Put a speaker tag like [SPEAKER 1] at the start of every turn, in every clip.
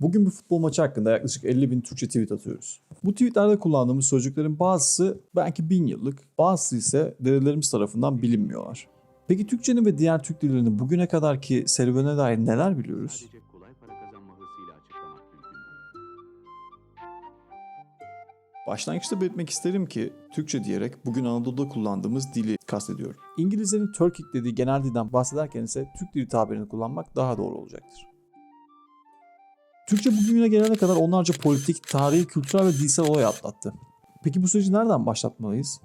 [SPEAKER 1] Bugün bir futbol maçı hakkında yaklaşık 50 bin Türkçe tweet atıyoruz. Bu tweetlerde kullandığımız sözcüklerin bazısı belki bin yıllık, bazısı ise dedelerimiz tarafından bilinmiyorlar. Peki Türkçenin ve diğer Türk dillerinin bugüne kadarki serüvene dair neler biliyoruz? Başlangıçta belirtmek isterim ki Türkçe diyerek bugün Anadolu'da kullandığımız dili kastediyorum. İngilizlerin Turkic dediği genel dilden bahsederken ise Türk dili tabirini kullanmak daha doğru olacaktır. Türkçe bugüne gelene kadar onlarca politik, tarihi, kültürel ve dilsel olay atlattı. Peki bu süreci nereden başlatmalıyız?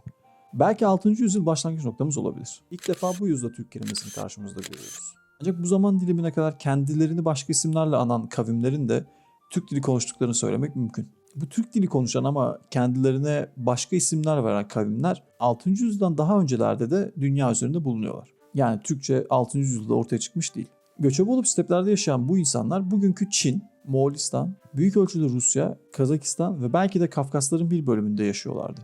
[SPEAKER 1] Belki 6. yüzyıl başlangıç noktamız olabilir. İlk defa bu yüzyılda Türk kelimesini karşımızda görüyoruz. Ancak bu zaman dilimine kadar kendilerini başka isimlerle anan kavimlerin de Türk dili konuştuklarını söylemek mümkün. Bu Türk dili konuşan ama kendilerine başka isimler veren kavimler 6. yüzyıldan daha öncelerde de dünya üzerinde bulunuyorlar. Yani Türkçe 6. yüzyılda ortaya çıkmış değil. Göçebe olup steplerde yaşayan bu insanlar bugünkü Çin, Moğolistan, büyük ölçüde Rusya, Kazakistan ve belki de Kafkasların bir bölümünde yaşıyorlardı.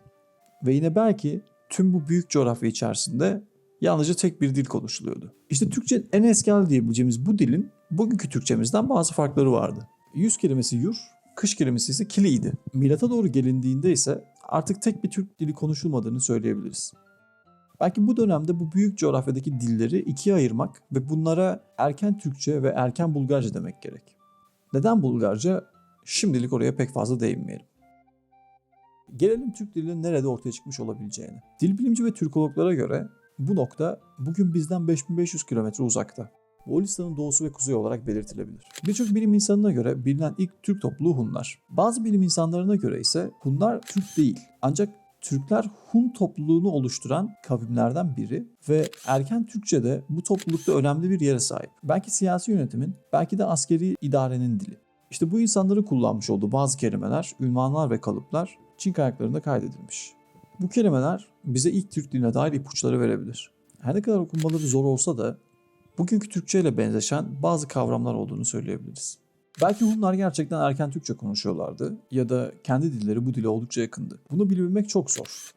[SPEAKER 1] Ve yine belki tüm bu büyük coğrafya içerisinde yalnızca tek bir dil konuşuluyordu. İşte Türkçenin en eski diyebileceğimiz bu dilin bugünkü Türkçemizden bazı farkları vardı. Yüz kelimesi yur, kış kelimesi ise kiliydi. Milata doğru gelindiğinde ise artık tek bir Türk dili konuşulmadığını söyleyebiliriz. Belki bu dönemde bu büyük coğrafyadaki dilleri ikiye ayırmak ve bunlara erken Türkçe ve erken Bulgarca demek gerek. Neden Bulgarca? Şimdilik oraya pek fazla değinmeyelim. Gelelim Türk dilinin nerede ortaya çıkmış olabileceğine. Dil bilimci ve Türkologlara göre bu nokta bugün bizden 5500 kilometre uzakta. Moğolistan'ın doğusu ve kuzeyi olarak belirtilebilir. Birçok bilim insanına göre bilinen ilk Türk topluluğu Hunlar. Bazı bilim insanlarına göre ise Hunlar Türk değil. Ancak Türkler Hun topluluğunu oluşturan kavimlerden biri ve erken Türkçe'de bu toplulukta önemli bir yere sahip. Belki siyasi yönetimin, belki de askeri idarenin dili. İşte bu insanların kullanmış olduğu bazı kelimeler, ünvanlar ve kalıplar Çin kaynaklarında kaydedilmiş. Bu kelimeler bize ilk Türk diline dair ipuçları verebilir. Her ne kadar okunmaları zor olsa da bugünkü Türkçe ile benzeşen bazı kavramlar olduğunu söyleyebiliriz. Belki Hunlar gerçekten erken Türkçe konuşuyorlardı ya da kendi dilleri bu dile oldukça yakındı. Bunu bilebilmek çok zor.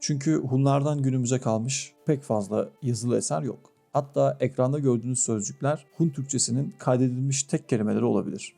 [SPEAKER 1] Çünkü Hunlardan günümüze kalmış pek fazla yazılı eser yok. Hatta ekranda gördüğünüz sözcükler Hun Türkçesinin kaydedilmiş tek kelimeleri olabilir.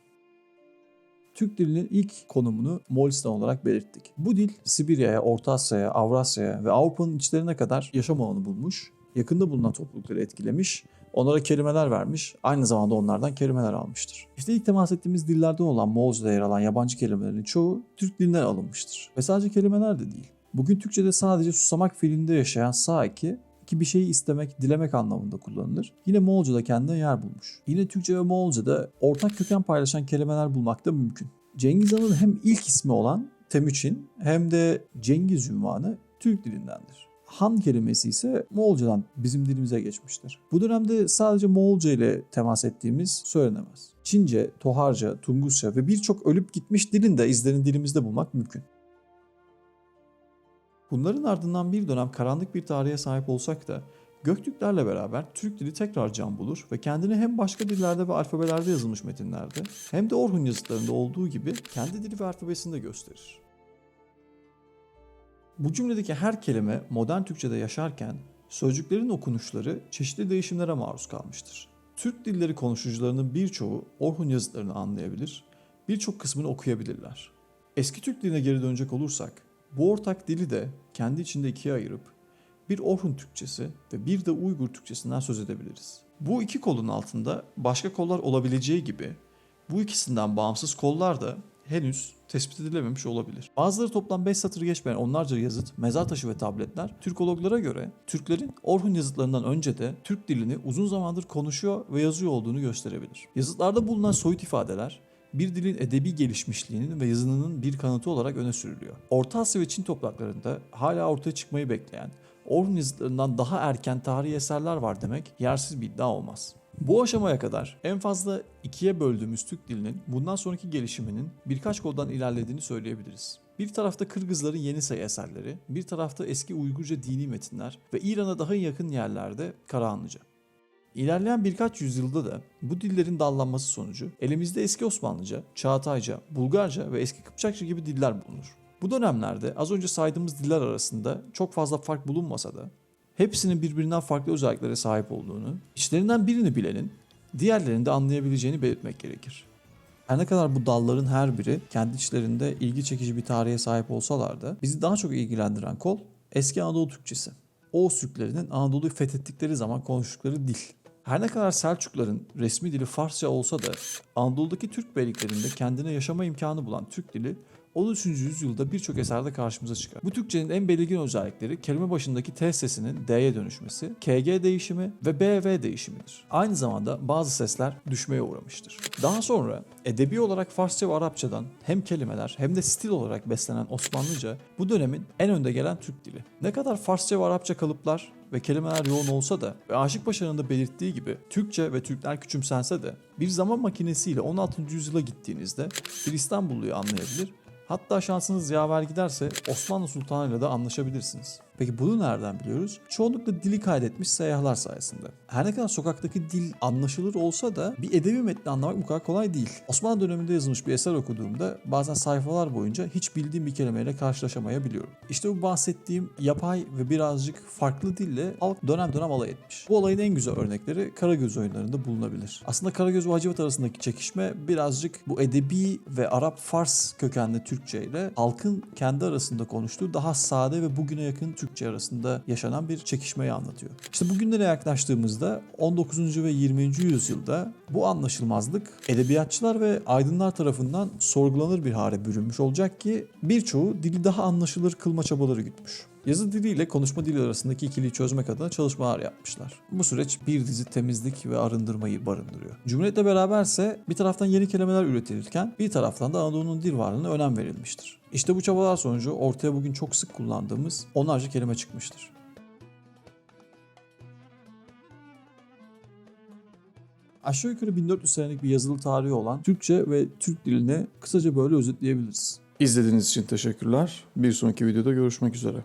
[SPEAKER 1] Türk dilinin ilk konumunu Moğolistan olarak belirttik. Bu dil Sibirya'ya, Orta Asya'ya, Avrasya'ya ve Avrupa'nın içlerine kadar yaşam alanı bulmuş, yakında bulunan toplulukları etkilemiş, onlara kelimeler vermiş, aynı zamanda onlardan kelimeler almıştır. İşte ilk temas ettiğimiz dillerden olan Moğolca'da yer alan yabancı kelimelerin çoğu Türk dilinden alınmıştır. Ve sadece kelimeler de değil. Bugün Türkçe'de sadece susamak fiilinde yaşayan sağ ki bir şeyi istemek, dilemek anlamında kullanılır. Yine Moğolca'da kendine yer bulmuş. Yine Türkçe ve Moğolca'da ortak köken paylaşan kelimeler bulmak da mümkün. Cengiz Han'ın hem ilk ismi olan Temüçin hem de Cengiz ünvanı Türk dilindendir. Han kelimesi ise Moğolcadan bizim dilimize geçmiştir. Bu dönemde sadece Moğolca ile temas ettiğimiz söylenemez. Çince, Toharca, Tungusça ve birçok ölüp gitmiş dilin de izlerini dilimizde bulmak mümkün. Bunların ardından bir dönem karanlık bir tarihe sahip olsak da Göktürklerle beraber Türk dili tekrar can bulur ve kendini hem başka dillerde ve alfabelerde yazılmış metinlerde hem de Orhun yazıtlarında olduğu gibi kendi dili ve alfabesini de gösterir. Bu cümledeki her kelime modern Türkçe'de yaşarken sözcüklerin okunuşları çeşitli değişimlere maruz kalmıştır. Türk dilleri konuşucularının birçoğu Orhun yazıtlarını anlayabilir, birçok kısmını okuyabilirler. Eski Türk diline geri dönecek olursak, bu ortak dili de kendi içinde ikiye ayırıp bir Orhun Türkçesi ve bir de Uygur Türkçesinden söz edebiliriz. Bu iki kolun altında başka kollar olabileceği gibi bu ikisinden bağımsız kollar da henüz tespit edilememiş olabilir. Bazıları toplam 5 satır geçmeyen onlarca yazıt, mezar taşı ve tabletler Türkologlara göre Türklerin Orhun yazıtlarından önce de Türk dilini uzun zamandır konuşuyor ve yazıyor olduğunu gösterebilir. Yazıtlarda bulunan soyut ifadeler bir dilin edebi gelişmişliğinin ve yazınının bir kanıtı olarak öne sürülüyor. Orta Asya ve Çin topraklarında hala ortaya çıkmayı bekleyen Orhun yazıtlarından daha erken tarihi eserler var demek yersiz bir iddia olmaz. Bu aşamaya kadar en fazla ikiye böldüğümüz Türk dilinin bundan sonraki gelişiminin birkaç koldan ilerlediğini söyleyebiliriz. Bir tarafta Kırgızların yeni sayı eserleri, bir tarafta eski Uygurca dini metinler ve İran'a daha yakın yerlerde Karahanlıca. İlerleyen birkaç yüzyılda da bu dillerin dallanması sonucu elimizde eski Osmanlıca, Çağatayca, Bulgarca ve eski Kıpçakça gibi diller bulunur. Bu dönemlerde az önce saydığımız diller arasında çok fazla fark bulunmasa da hepsinin birbirinden farklı özelliklere sahip olduğunu, içlerinden birini bilenin diğerlerini de anlayabileceğini belirtmek gerekir. Her ne kadar bu dalların her biri kendi içlerinde ilgi çekici bir tarihe sahip olsalar da bizi daha çok ilgilendiren kol eski Anadolu Türkçesi. Oğuz Türklerinin Anadolu'yu fethettikleri zaman konuştukları dil. Her ne kadar Selçukların resmi dili Farsça olsa da Anadolu'daki Türk beyliklerinde kendine yaşama imkanı bulan Türk dili 13. yüzyılda birçok eserde karşımıza çıkar. Bu Türkçenin en belirgin özellikleri kelime başındaki T sesinin D'ye dönüşmesi, KG değişimi ve BV değişimidir. Aynı zamanda bazı sesler düşmeye uğramıştır. Daha sonra edebi olarak Farsça ve Arapçadan hem kelimeler hem de stil olarak beslenen Osmanlıca bu dönemin en önde gelen Türk dili. Ne kadar Farsça ve Arapça kalıplar ve kelimeler yoğun olsa da ve Aşık Paşa'nın da belirttiği gibi Türkçe ve Türkler küçümsense de bir zaman makinesiyle 16. yüzyıla gittiğinizde bir İstanbulluyu anlayabilir Hatta şansınız yaver giderse Osmanlı Sultanı ile de anlaşabilirsiniz. Peki bunu nereden biliyoruz? Çoğunlukla dili kaydetmiş seyyahlar sayesinde. Her ne kadar sokaktaki dil anlaşılır olsa da bir edebi metni anlamak bu kadar kolay değil. Osmanlı döneminde yazılmış bir eser okuduğumda bazen sayfalar boyunca hiç bildiğim bir kelimeyle karşılaşamayabiliyorum. İşte bu bahsettiğim yapay ve birazcık farklı dille halk dönem dönem alay etmiş. Bu olayın en güzel örnekleri Karagöz oyunlarında bulunabilir. Aslında Karagöz ve Hacivat arasındaki çekişme birazcık bu edebi ve Arap-Fars kökenli Türkçe ile halkın kendi arasında konuştuğu daha sade ve bugüne yakın Türkçe arasında yaşanan bir çekişmeyi anlatıyor. İşte bugünlere yaklaştığımızda 19. ve 20. yüzyılda bu anlaşılmazlık edebiyatçılar ve aydınlar tarafından sorgulanır bir hale bürünmüş olacak ki birçoğu dili daha anlaşılır kılma çabaları gütmüş. Yazı diliyle konuşma dili arasındaki ikiliyi çözmek adına çalışmalar yapmışlar. Bu süreç bir dizi temizlik ve arındırmayı barındırıyor. Cumhuriyetle beraberse bir taraftan yeni kelimeler üretilirken bir taraftan da Anadolu'nun dil varlığına önem verilmiştir. İşte bu çabalar sonucu ortaya bugün çok sık kullandığımız onlarca kelime çıkmıştır. Aşağı yukarı 1400 senelik bir yazılı tarihi olan Türkçe ve Türk dilini kısaca böyle özetleyebiliriz. İzlediğiniz için teşekkürler. Bir sonraki videoda görüşmek üzere.